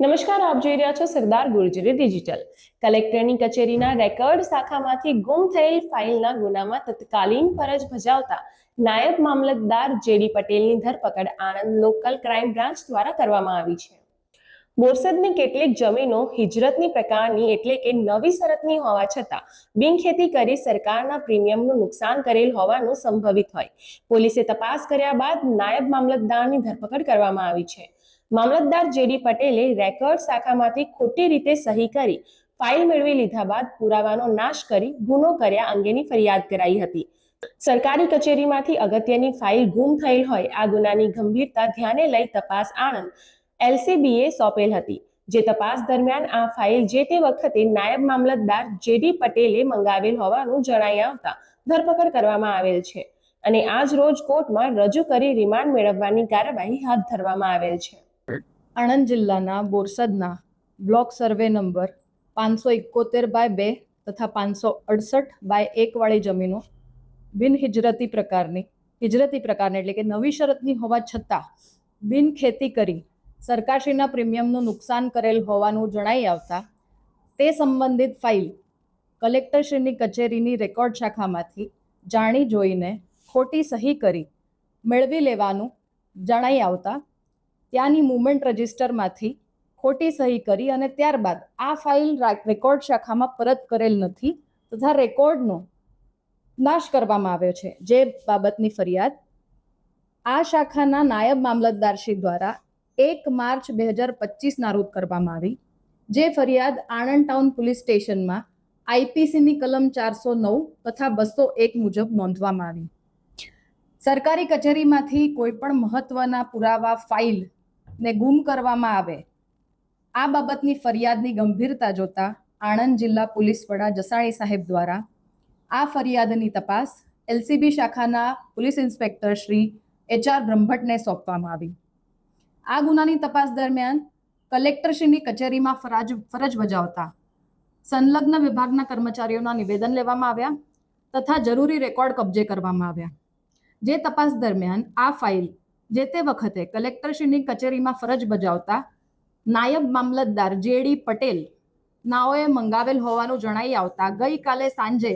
નમસ્કાર, આપ જોઈ રહ્યા છો સરદાર ગુર્જરી ડિજિટલ. કલેક્ટરની કચેરીના રેકર્ડ શાખામાંથી ગુમ થયેલ ફાઇલના ગુનામાં તત્કાલીન ફરજ ભજાવતા નાયબ મામલતદાર જેડી પટેલની ધરપકડ આણંદ લોકલ ક્રાઇમ બ્રાન્ચ દ્વારા કરવામાં આવી છે. બોરસદની કેટલીક જમીનો હિજરતની પ્રકારની એટલે કે નવી શરતની હોવા છતાં બિનખેતી કરી સરકારના પ્રીમિયમનું નુકસાન કરેલ હોવાનું સંભવિત હોય. પોલીસે તપાસ કર્યા બાદ નાયબ મામલતદારની ધરપકડ કરવામાં આવી છે. મામલતદાર જેડી પટેલે રેકર્ડ શાખામાંથી ખોટી રીતે સહી કરી, ફાઇલ મેળવી લીધા બાદ પુરાવાનો નાશ કરી ગુનો કર્યા અંગેની ફરિયાદ કરાઈ હતી. સરકારી કચેરીમાંથી અગત્યની ફાઇલ ગુમ થયેલ હોય, આ ગુનાની ગંભીરતા ધ્યાને લઈ તપાસ આણંદ એલસીબીએ સોંપેલ હતી. જે તપાસ દરમિયાન આ ફાઇલ જે તે વખતે નાયબ મામલતદાર જેડી પટેલે મંગાવેલ હોવાનું જણાઈ આવતા ધરપકડ કરવામાં આવેલ છે અને આજ રોજ કોર્ટમાં રજૂ કરી રિમાન્ડ મેળવવાની કાર્યવાહી હાથ ધરવામાં આવેલ છે. આણંદ જિલ્લાના બોરસદના બ્લોક સર્વે નંબર પાંચસો એકોતેર બાય બે તથા પાંચસો અડસઠ બાય એકવાળી જમીનો બિનહિજરતી પ્રકારની, હિજરતી પ્રકારની એટલે કે નવી શરતની હોવા છતાં બિન ખેતી કરી સરકારશ્રીના પ્રીમિયમનું નુકસાન કરેલ હોવાનું જણાઈ આવતા તે સંબંધિત ફાઇલ કલેક્ટરશ્રીની કચેરીની રેકોર્ડ શાખામાંથી જાણી જોઈને ખોટી સહી કરી મેળવી લેવાનું જણાઈ આવતા ત્યાંની મુવમેન્ટ રજિસ્ટરમાંથી ખોટી સહી કરી અને ત્યારબાદ આ ફાઇલ રેકોર્ડ શાખામાં પરત કરેલ નથી તથા રેકોર્ડનો નાશ કરવામાં આવ્યો છે. જે બાબતની ફરિયાદ આ શાખાના નાયબ મામલતદારશ્રી દ્વારા એક માર્ચ બે હજાર પચીસના રોજ કરવામાં આવી. જે ફરિયાદ આણંદ ટાઉન પોલીસ સ્ટેશનમાં આઈપીસીની કલમ ચારસો નવ તથા બસો એક મુજબ નોંધવામાં આવી. સરકારી કચેરીમાંથી કોઈ પણ મહત્વના પુરાવા ફાઇલ ને ગુમ કરવામાં આવે. આ બાબતની ફરિયાદની ગંભીરતા જોતા આણંદ જિલ્લા પોલીસ વડા જસાણી સાહેબ દ્વારા આ ફરિયાદની તપાસ એલસીબી શાખાના પોલીસ ઇન્સ્પેક્ટર શ્રી એચઆર બ્રહ્મભટ્ટને સોંપવામાં આવી. આ ગુનાની તપાસ દરમિયાન કલેક્ટરશ્રીની કચેરીમાં ફરજ ફરજ બજાવતા સંલગ્ન વિભાગના કર્મચારીઓના નિવેદન લેવામાં આવ્યા તથા જરૂરી રેકોર્ડ કબજે કરવામાં આવ્યા. જે તપાસ દરમિયાન આ ફાઇલ જે તે વખતે કલેક્ટરશ્રીની કચેરીમાં ફરજ બજાવતા નાયબ મામલતદાર જેડી પટેલ નાઓએ મંગાવેલ હોવાનું જણાઈ આવતા ગઈકાલે સાંજે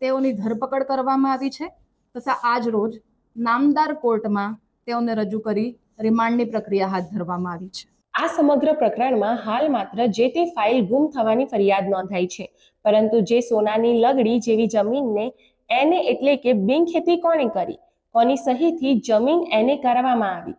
તેઓની ધરપકડ કરવામાં આવી છે, તથા આજ રોજ નામદાર કોર્ટમાં તેઓને રજૂ કરી રિમાન્ડની પ્રક્રિયા હાથ ધરવામાં આવી છે. આ સમગ્ર પ્રકરણમાં હાલ માત્ર જે તે ફાઇલ ગુમ થવાની ફરિયાદ નોંધાઈ છે, પરંતુ જે સોનાની લગડી જેવી જમીનને એને એટલે કે બિનખેતી કોણે કરી કોની સહીથી જમીન એને કરવામાં આવી.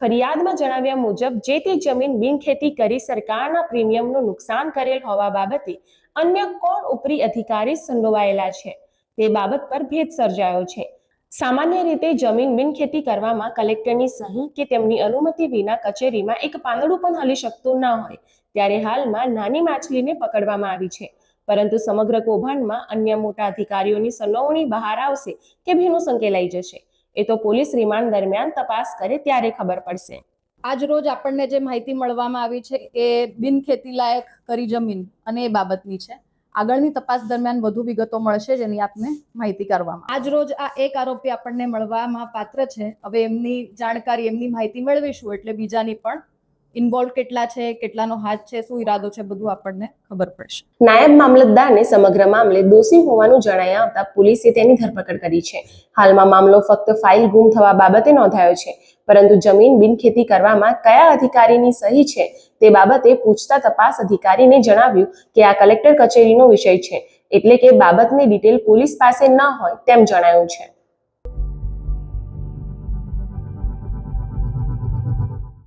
ફરિયાદમાં જણાવ્યા મુજબ, જે તે જમીન બિનખેતી કરી સરકારના પ્રીમિયમનું નુકસાન કરેલ હોવા બાબતે અન્ય કોણ ઉપરી અધિકારી સંડોવાયેલા છે? તે બાબત પર ભેદ સર્જાયો છે. સામાન્ય રીતે જમીન બિનખેતી કરવામાં કલેક્ટરની સહી કે તેમની અનુમતિ વિના કચેરીમાં એક પાંદડું પણ હલી શકતું ન હોય, ત્યારે હાલમાં નાની માછલીને પકડવામાં આવી છે. પરંતુ સમગ્ર કૌભાંડમાં અન્ય મોટા અધિકારીઓની સંડોવણી બહાર આવશે કે ભીનું સંકેલાઈ જશે? એ તો પોલીસ રિમાન્ડ દરમિયાન તપાસ કરે ત્યારે ખબર પડશે. આજ રોજ આપણને જે માહિતી મળવામાં આવી છે એ બિનખેતી લાયક કરી જમીન અને એ બાબતની છે. આગળની તપાસ દરમિયાન વધુ વિગતો મળશે જેની આપને માહિતી કરવામાં. આજ રોજ આ એક આરોપી આપણને મળવામાં પાત્ર છે. હવે એમની જાણકારી, એમની માહિતી મેળવીશું એટલે બીજાની પણ ઇન્વોલ્વ કેટલા છે, કેટલાનો હાથ છે, શું ઈરાદો છે, બધું આપણને ખબર પડશે. નાયબ મામલતદારને સમગ્ર મામલે દોષી હોવાનું જણાઈ આવતા પોલીસે તેની ધરપકડ કરી છે. હાલમાં મામલો ફક્ત ફાઇલ ગુમ થવા બાબતે નોંધાયો છે. પરંતુ જમીન બિનખેતી કરવામાં કયા અધિકારીની સહી છે તે બાબતે પૂછતા તપાસ અધિકારીને જણાવ્યું કે આ કલેક્ટર કચેરીનો વિષય છે. એટલે કે બાબતની ડિટેલ પોલીસ પાસે ન હોય તેમ જણાયું છે.